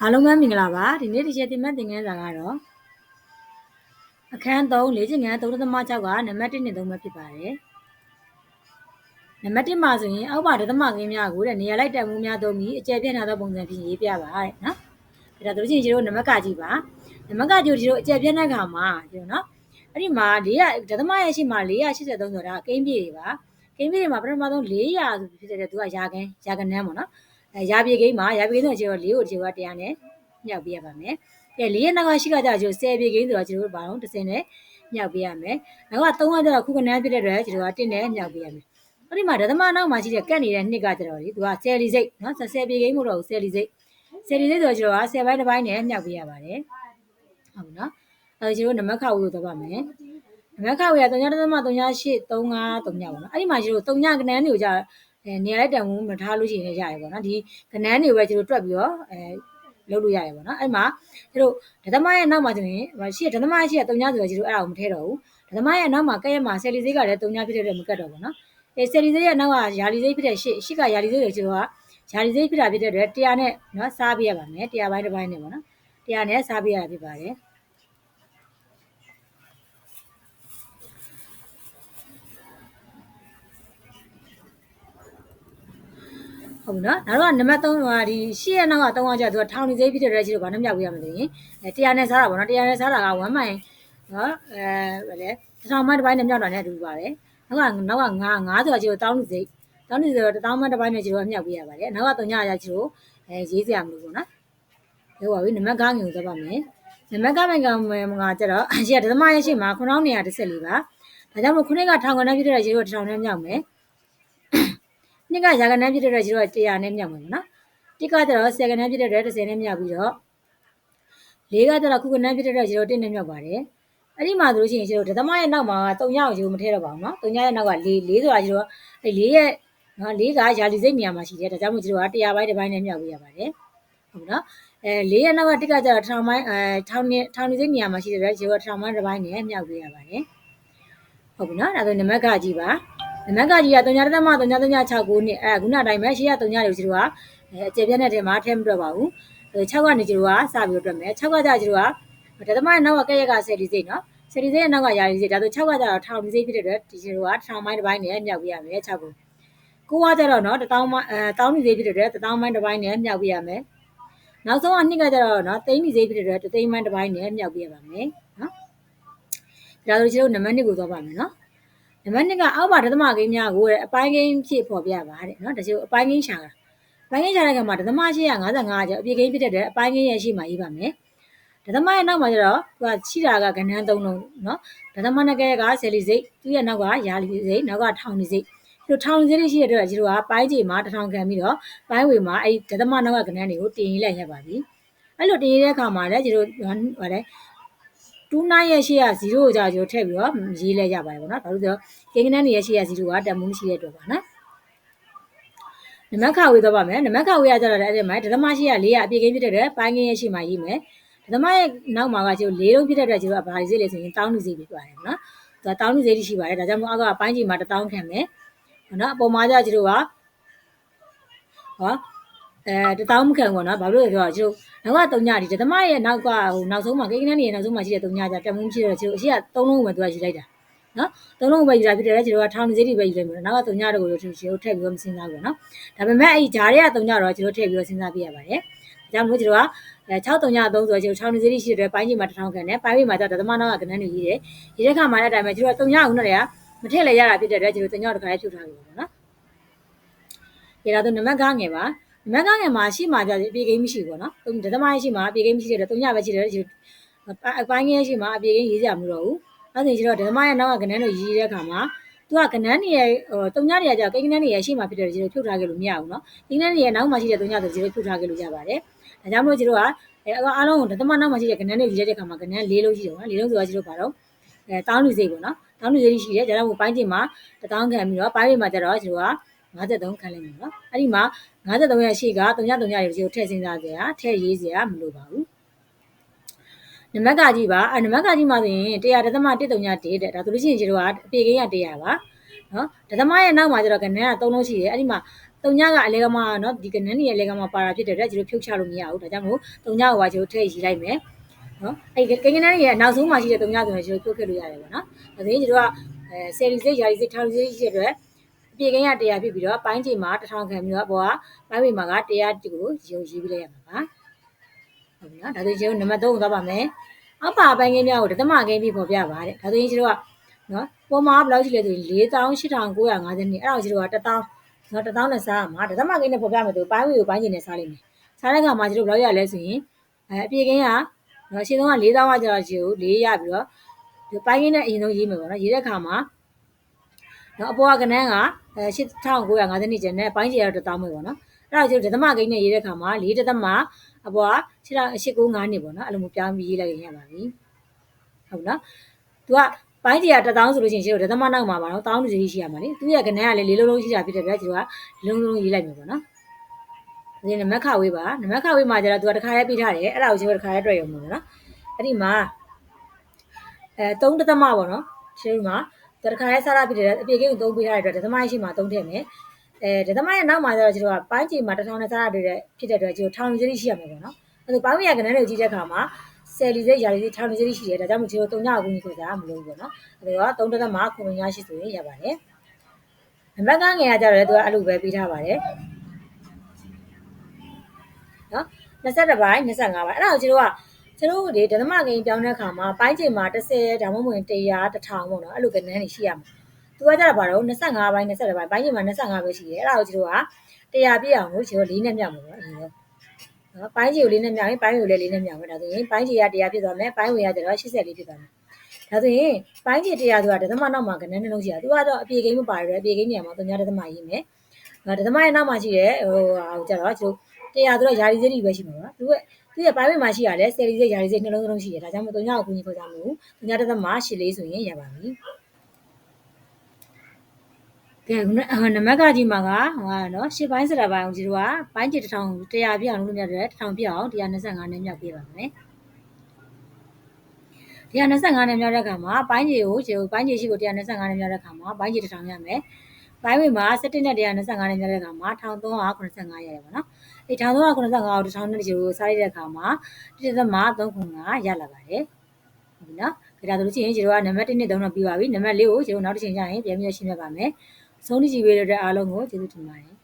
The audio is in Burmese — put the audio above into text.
အားလုံးပဲမင်္ဂလာပါဒီနေ့ဒီချက်တင်မဲ့သင်ခန်းစာကတော့အခန်း3လေ့ကျင့်ခန်း3.6ကနံပါတ်1နဲ့3ပဲဖြစ်ပါတယ်နံပါတ်1မှာဆိုရင်အောက်ပါဒသမကင်းများကိုတဲ့နေရာလိုက်တက်မှုများသုံးပြီးအကျယ်ပြန့်ထားသောပုံစံဖြင့်ရေးပြပါတဲ့နော်ဒါတော့တို့ချင်းတို့နံပါတ်ကကြည့်ပါနံပါတ်ကကြည့်တို့အကျယ်ပြန့်တဲ့ခါမှာဒီနော်အဲ့ဒီမှာ400ဒသမရဲ့ရှိမှာ483ဆိုတာကိန်းပြည့်တွေပါကိန်းပြည့်တွေမှာပထမဆုံး400ဆိုဖြစ်တဲ့သူကရာခန်းရာခန်းနန်းပေါ့နော်အဲ ရာပြေကိန်းမှာရာပြေကိန်းဆိုတော့4ကိုဒီက100နဲ့မြောက်ပြရပါမယ်။ကဲ၄ရက်နောက်ကရှိကကြကျိုး10ပြေကိန်းဆိုတော့ကျတို့ဘာလို့30နဲ့မြောက်ပြရမယ်။နောက်က3ရက်ကျတော့ခုကနန်းဖြစ်တဲ့အတွက်ကျတို့က1နဲ့မြောက်ပြရမယ်။အဲ့ဒီမှာဒသမနောက်မှာရှိတဲ့ကတ်နေတဲ့နှစ်ကကျတော့လေသူက10လီစိတ်နော်10ပြေကိန်းမို့တော့10လီစိတ်10လီစိတ်ဆိုတော့ကျတော့10ဘိုင်းတစ်ဘိုင်းနဲ့မြောက်ပြရပါတယ်။ဟုတ်ပြီနော်။အဲကျတို့နမခဝေကိုသွားပါမယ်။နမခဝေက3.3 3.8 35 3ညပေါ့နော်။အဲ့ဒီမှာကျတို့3ညကနန်းတွေကိုじゃ အဲနေရာလိုက်တန်မှုမထားလို့ရှိရင်လည်းရတယ်ပေါ့နော်ဒီကနန်းတွေပဲကျတို့တွက်ပြီးတော့အဲလုပ်လို့ရတယ်ပေါ့နော်အဲ့မှာကျတို့ဒသမရဲ့နောက်မှာဆိုရင်ရှိဒသမရဲ့ရှိတဲ့3ညဆိုတော့ကျတို့အဲ့ဒါကိုမထည့်တော့ဘူးဒသမရဲ့နောက်မှာကဲ့ရမှာဆယ်လီစိတ်ကလည်း3ညဖြစ်တဲ့မကတ်တော့ဘူးနော်အဲဆယ်လီစိတ်ရဲ့နောက်ကယာလီစိတ်ဖြစ်တဲ့ရှစ်ရှစ်ကယာလီစိတ်တွေကျတို့ကယာလီစိတ်ဖြစ်တာဖြစ်တဲ့အတွက်100နဲ့နော်စားပြရပါမယ်100ဘိုင်းတစ်ဘိုင်းနဲ့ပေါ့နော်100နဲ့စားပြရတာဖြစ်ပါတယ် ဟုတ်နော်နောက်တော့နံပါတ်3ကဒီရှေ့ရနောက်က3ကကြာသူကထောင်နေစိဖြစ်တဲ့ရဲကြီးတော့ဘာနဲ့မြောက်ပြရမလဲရင်အဲတရားနဲ့စားတာပေါ့နော်တရားနဲ့စားတာက1မိုင်နော်အဲဗလဲတစ်ထောင်မှတစ်ပိုင်းနဲ့မြောက်တာနဲ့အတူပါပဲနောက်ကနောက်က9 9ဆိုတာကြီးကိုတောင်းနေစိတောင်းနေစိတော့တစ်ထောင်မှတစ်ပိုင်းနဲ့ကြီးတော့မြောက်ပြရပါတယ်နောက်က3ညရာကြီးကိုအဲရေးစရာမလိုဘူးနော်ပြောပါပြီနံပါတ်9ငုံသွားပါမယ်နံပါတ်9မိုင်ကမှာကျတော့ရှေ့ကဒသမရဲ့ရှေ့မှာ9114ပါဒါကြောင့်မို့ခုနှစ်ကထောင်ကနဲ့ဖြစ်တဲ့ရေကိုတစ်ထောင်နဲ့မြောက်မယ် နှစ်ကရာခိုင်နှုန်းဖြစ်တဲ့အတွက်ကျွန်တော်100နဲ့မြောက်မှာပေါ့နော်တစ်ကကျတော့ဆယ်ခိုင်နှုန်းဖြစ်တဲ့အတွက်30နဲ့မြောက်ပြီးတော့လေးကကျတော့ခုကနှုန်းဖြစ်တဲ့အတွက်ကျွန်တော်1နဲ့မြောက်ပါတယ်အဲ့ဒီမှာဆိုလို့ရှိရင်ကျွန်တော်ဒသမရဲ့နောက်မှာ3ညကိုကျွန်တော်မထည့်တော့ပါဘူးနော်3ညရဲ့နောက်က4 4ဆိုတာကျွန်တော်အဲ့4ရဲ့နော်4ကရာလီစိတ်နေရာမှာရှိတယ်ဒါကြောင့်မို့ကျွန်တော်က100ဘိုင်းတစ်ဘိုင်းနဲ့မြောက်ပေးရပါတယ်ဟုတ်နော်အဲ4ရဲ့နောက်ကတစ်ကကျတော့ထောင်ပိုင်းအဲထောင်နေထောင်နေစိတ်နေရာမှာရှိတဲ့အတွက်ကျွန်တော်ထောင်ပိုင်းတစ်ဘိုင်းနဲ့မြောက်ပေးရပါတယ်ဟုတ်ပြီနော်ဒါဆိုနံပါတ်ကကြည့်ပါ နံပါတ်ကကြီးက3.3.69နှစ်အဲခုနအတိုင်းပဲရှေ့က3ညတွေကျတို့ကအကျေပြတ်တဲ့ထဲမှာထည့်မတွက်ပါဘူး6ကနေကျတို့ကစပြီးတော့တွက်မယ်6ကကြကျတို့ကဒသမရဲ့နောက်ကကဲ့ရက်ကဆယ်လီစိတ်နော်ဆယ်လီစိတ်ရဲ့နောက်ကယာလီစိတ်ဒါဆို6ကကြတော့ထောင်လီစိတ်ဖြစ်တဲ့အတွက်ဒီကျတို့ကထောင်ပိုင်းတစ်ပိုင်းနဲ့မြောက်ပြရမယ်6ကိုကိုကကြတော့နော်တထောင်အဲတောင်းလီစိတ်ဖြစ်တဲ့အတွက်တထောင်ပိုင်းတစ်ပိုင်းနဲ့မြောက်ပြရမယ်နောက်ဆုံးကနှစ်ကကြတော့နော်သိန်းလီစိတ်ဖြစ်တဲ့အတွက်တသိန်းပိုင်းတစ်ပိုင်းနဲ့မြောက်ပြရပါမယ်နော်ဒါဆိုကျတို့နံပါတ်2ကိုသွားပါမယ်နော် နံပါတ်2ကအောက်ပါဒသမကိန်းများကိုတဲ့အပိုင်းကိန်းဖြစ်ပေါ်ပြပါတဲ့နော်တချို့အပိုင်းကိန်းရှာတာအပိုင်းကိန်းရှာတဲ့ကမှာဒသမရှိရ55ကျော်အပြည့်ကိန်းဖြစ်တဲ့အပိုင်းကိန်းရဲ့ရှိမှရေးပါမယ်ဒသမရဲ့နောက်မှာကျတော့သူကချိတာကကဏ္ဍ3လုံးနော်ဒသမနဲ့ကဲကဆယ်လီစိတ်သူရဲ့နောက်ကရာလီစိတ်နောက်ကထောင်လီစိတ်ဒီထောင်လီစိတ်ရှိတဲ့အတွက်ဒီလိုကပိုင်းကြီးမှာတထောင်ခံပြီးတော့ပိုင်းဝေမှာအဲ့ဒသမနောက်ကကဏ္ဍတွေကိုတင်ရေးလိုက်ရပါပြီအဲ့လိုတင်ရေးတဲ့အခါမှာလည်းဒီလိုဟိုလဲ 29ရဲ့ရှေ့က0ကိုကြာကျိုးထည့်ပြီးတော့ရေးလဲရပါတယ်ပေါ့နော်။ဘာလို့လဲဆိုတော့ကိန်းကနန်းရဲ့ရှေ့က0ကတန်မှုမရှိတဲ့အတွက်ပါနော်။နမခဝေးတော့ပါမယ်။နမခဝေးကကြတော့လည်းအဲ့ဒီမှာဒသမရှိရ၄ရအပြည့်ကိန်းဖြစ်တဲ့အတွက်ပိုင်းကင်းရဲ့ရှေ့မှာရေးမယ်။ဒသမရဲ့နောက်မှာကကျိုး၄လုံးဖြစ်တဲ့အတွက်ကျိုးကဘာလေးစိတ်လဲဆိုရင်တောင်းလူစိတ်ပြီးပါတယ်နော်။ဒါတောင်းလူစိတ်ရှိပါတယ်။ဒါကြောင့်မို့အောက်ကပိုင်းကြီးမှာ1000ခံမယ်။နော်အပေါ်မှာကျကျိုးကဟော အဲတထောင်မခံဘူးနော်ဘာလို့လဲဆိုတော့ကျို့နောက်က3ညဒီဓမ္မရဲ့နောက်ကဟိုနောက်ဆုံးမှာကိန်းကန်းနေရဲ့နောက်ဆုံးမှာရှိတဲ့3ညကြတက်မှုရှိတဲ့ကျို့အရှိက3လုံးကိုပဲသူကယူလိုက်တာနော်သုံးလုံးပဲယူတာဖြစ်တယ်ကျတို့ကထောင်နေစိတွေပဲယူလိုက်မှာနောက်က3ညတော့ကိုကျတို့ထည့်ပြီးတော့မစဉ်းစားဘူးနော်ဒါပေမဲ့အဲ့ဒီဂျားတွေက3ညတော့ကျတို့ထည့်ပြီးတော့စဉ်းစားပြရပါတယ်ဒါကြောင့်မို့ကျတို့ကအဲ6 3ည3ဆိုတော့ကျတို့ထောင်နေစိရှိတဲ့ပိုင်းကြီးမှာ1000ခန့်နဲ့ပိုင်းကြီးမှာကျတော့ဓမ္မနောက်ကကဏ္ဍနေရေးတယ်ဒီတဲ့ခါမှာလည်းအတိုင်းပဲကျတို့က3ညဦးနဲ့တည်းကမထည့်လဲရတာဖြစ်တဲ့အတွက်ကျတို့3ညတခါလေးဖြုတ်ထားပြီပေါ့နော်ဒီတော့နံပါတ်9ငယ်ပါ မက်ကငယ်မှာရှိမှကြအပြေကိန်းမရှိဘူးပေါ့နော်ဒသမရဲ့ရှိမှအပြေကိန်းမရှိတဲ့တုံညပဲရှိတယ်အပိုင်းငယ်ရှိမှအပြေကိန်းရေးကြမလို့တော့ဘူးအဲ့ဒါကျတော့ဒသမရဲ့နောက်ကကနန်းတို့ရေးတဲ့အခါမှာသူကကနန်းနေရဲ့ဟိုတုံညတွေကကြာကိန်းကနန်းတွေရဲ့ရှိမှဖြစ်တယ်ကျတော့ဖြုတ်ထားခဲ့လို့မရဘူးနော်ကိန်းကနန်းတွေရဲ့နောက်မှရှိတဲ့တုံညတွေကျတော့ဖြုတ်ထားခဲ့လို့ရပါတယ်ဒါကြောင့်မလို့ကျတော့အဲအားလုံးကိုဒသမနောက်မှရှိတဲ့ကနန်းတွေရေးတဲ့အခါမှာကနန်း၄လုံးရှိတယ်ပေါ့နော်၄လုံးဆိုတာကျတော့ဘာတော့အဲတောင်းလူစိတ်ပေါ့နော်တောင်းလူစိတ်ရှိတယ်ဒါကြောင့်မို့ပိုင်းချိန်မှာတထောင်ခံပြီးတော့ပိုင်းချိန်မှာကျတော့ကျတော့53ခံလိုက်မယ်နော်အဲ့ဒီမှာ 53ရဲ့ရှေ့က303ရဲ့ရေကိုထည့်စဉ်းစားကြရထည့်ရေးစရာမလိုပါဘူးနမကကြီးပါအဲနမကကြီးမှာဆိုရင်100ဒသမ131တဲ့ဒါဆိုလို့ရှိရင်ကျတော့အပေကိန်းက100ပါနော်ဒသမရဲ့နောက်မှာကျတော့ကနန်းက3လုံးရှိတယ်အဲ့ဒီမှာတုံညကအလဲကမနော်ဒီကနန်းနေရဲ့လဲကမပါတာဖြစ်တဲ့အတွက်ကျွန်တော်ဖြုတ်ချလို့မရဘူးဒါကြောင့်မို့တုံညကိုပါကျွန်တော်ထည့်ရေးလိုက်မယ်နော်အဲ့ကိန်းကနန်းရဲ့နောက်ဆုံးမှာရှိတဲ့တုံညဆိုရင်ကျွန်တော်ဖြုတ်ခဲ့လို့ရတယ်ပေါ့နော်ဒါဆိုရင်ကျွန်တော်ကအဲဆယ်လီစိတ်ယာလီစိတ်ထောင်လီစိတ်ရှိတဲ့အတွက် အပြေကင်းရ100ဖြစ်ပြီးတော့ပိုင်းချိန်မှာ1000ခံပြီးတော့ဘောကပိုင်းဝေမှာက100ကိုရုံရေးပြီးလိုက်ရမှာပါဟုတ်ပြီနော်ဒါဆိုရင်ကျွန်တော်နံပါတ်3ကိုသွားပါမယ်အောက်ပါပိုင်းကင်းများကိုဒသမကင်းပြီးပေါ်ပြပါတဲ့ဒါဆိုရင်ကျွန်တော်ကနော်ပေါ်မှာဘယ်လောက်ရှိလဲဆိုရင်48,950နှစ်အဲ့ဒါကိုကျွန်တော်က1000နော်1000နဲ့စားရမှာဒသမကင်းနဲ့ပေါ်ပြမယ်ဆိုပိုင်းဝေကိုပိုင်းချိန်နဲ့စားလိုက်မယ်စားတဲ့အခါမှာကျွန်တော်ဘယ်လောက်ရလဲဆိုရင်အဲအပြေကင်းကနော်အရှင်းဆုံးက4000ကကျတော့ရှိကို4ရပြီးတော့ဒီပိုင်းကင်းနဲ့အရင်ဆုံးရေးမယ်ပေါ့နော်ရေးတဲ့အခါမှာ နော်အပေါ်ကကနန်းကအဲ8950နှစ်ကျန်နဲ့ပိုင်းချေရတော့1000ပဲပေါ့နော်အဲ့ဒါကျတော့ဒသမကိန်းနဲ့ရေးတဲ့အခါမှာ4ဒသမအပေါ်က8995နှစ်ပေါ့နော်အဲ့လိုမျိုးပြောင်းပြီးရေးလိုက်ရင်ရပါပြီဟုတ်နော်သူကပိုင်းချေရ1000ဆိုလို့ရှိရင်ကျတော့ဒသမနောက်မှာပါနော်1000တူရှိရမှာလေသူရဲ့ကနန်းကလည်းလေးလုံးလုံးရှိတာဖြစ်တဲ့အတွက်ကျတော့လုံးလုံးရေးလိုက်မယ်ပေါ့နော်ဒီနမခဝေးပါနမခဝေးမှာကျတော့သူကတခါရဲပြထားတယ်အဲ့ဒါကိုကျတော့တခါရဲတွေ့ရုံပေါ့နော်အဲ့ဒီမှာအဲ3ဒသမပေါ့နော်ဒီမှာ တခါရဲစားရဖြစ်တယ်အပြေကင်းကို3ပေးထားတဲ့အတွက်ဒသမရဲ့ရှိမှာ3ထည့်မယ်အဲဒသမရဲ့နောက်မှာကျတော့ကျတော့ပိုင်းချီမှာ1000နဲ့စားရတဲ့ဖြစ်တဲ့အတွက်ကျတော့ထောင်စရိရှိရမယ်ပေါ့နော်အဲ့ဒါပိုင်းဝေးရကနန်းတွေကိုကြည့်တဲ့အခါမှာဆယ်လီစိတ်ယာလီစိတ်ထောင်စရိရှိတယ်ဒါကြောင့်မို့ကျတော့3ညအကူကြီးဆိုတာမလို့ဘူးပေါ့နော်အဲ့တော့3ဒသမခုညရှိဆိုရင်ရပါတယ်နံပါတ်ကငယ်ကကြတော့လေသူကအဲ့လိုပဲပေးထားပါတယ်နော်22ပိုင်း25ပိုင်းအဲ့ဒါကိုကျတော့ကျွ န်တော်တို့ဒီဒသမကိန်းပြောင်းတဲ့အခါမှာပိုင်းချိန်မှာ30ဒါမှမဟုတ်100 1000ပေါ့နော်အဲ့လိုကနန်းနေရှိရမှာသူကကြတော့ဘာလို့25ပိုင်း22ပိုင်းပိုင်းချိန်မှာ25ပဲရှိတယ်အဲ့ဒါကိုကျွန်တော်က100ပြည့်အောင်လို့ကျွန်တော်၄နဲ့မြောက်မှာပေါ့အရင်တော့နော်ပိုင်းချိန်ကို၄နဲ့မြောက်ရင်ပိုင်းကိုလည်း၄နဲ့မြောက်မယ်ဒါဆိုရင်ပိုင်းချိန်က100ဖြစ်သွားမယ်ပိုင်းဝင်ကကျတော့84ဖြစ်သွားမယ်ဒါဆိုရင်ပိုင်းချိန်100ဆိုတာဒသမနောက်မှာကနန်းနှလုံးရှိတာသူကတော့အပြေကိန်းမပါရတဲ့အပြေကိန်းနေရာမှာသူများဒသမရေးမယ်ဒသမရဲ့နောက်မှာရှိတဲ့ဟိုဟာကျတော့ကျွန်တော်100ဆိုတော့ယာရီစရိပဲရှိမှာပါသူက သူရဲ့ပိုင်းဝင်မှာရှိရလဲဆယ်လီစိတ်ယာရီစိတ်နှလုံးလုံးရှိရဒါကြောင့်မို့သူညကိုကူညီခေါ်ကြမလို့သူညဒသမရှစ်လေးဆိုရင်ရပါပြီကဲခုနနမကကြီးမှာကဟိုနော်ရှစ်ပိုင်းစတာပိုင်းကိုဒီတို့ကပိုင်းချီ1000 100ပြည့်အောင်လုပ်လို့ရတယ်1000ပြည့်အောင်125နဲ့မြောက်ပြပါမယ်125နဲ့မြောက်တဲ့အခါမှာပိုင်းချီကိုဒီပိုင်းချီရှိကို125နဲ့မြောက်တဲ့အခါမှာပိုင်းချီ1000ရမယ်ပိုင်းဝင်မှာ17နဲ့125နဲ့မြောက်တဲ့အခါမှာ1385ရတယ်ပေါ့နော် အဲ1385ကို1000နဲ့ဒီကိုစားလိုက်တဲ့အခါမှာ1.35ရလာပါတယ်ဟုတ်ပြီနော်ဒါဆိုလို့ရှိရင်ဒီတို့ကနံပါတ်1နဲ့3တော့ပြီးပါပြီနံပါတ်4ကိုဒီတို့နောက်တစ်ချိန်ကျရင်ပြန်ပြီးရှင်းပြပါမယ်ဆုံးဖြတ်ကြည့်ပေးတဲ့အားလုံးကိုကျေးဇူးတင်ပါတယ်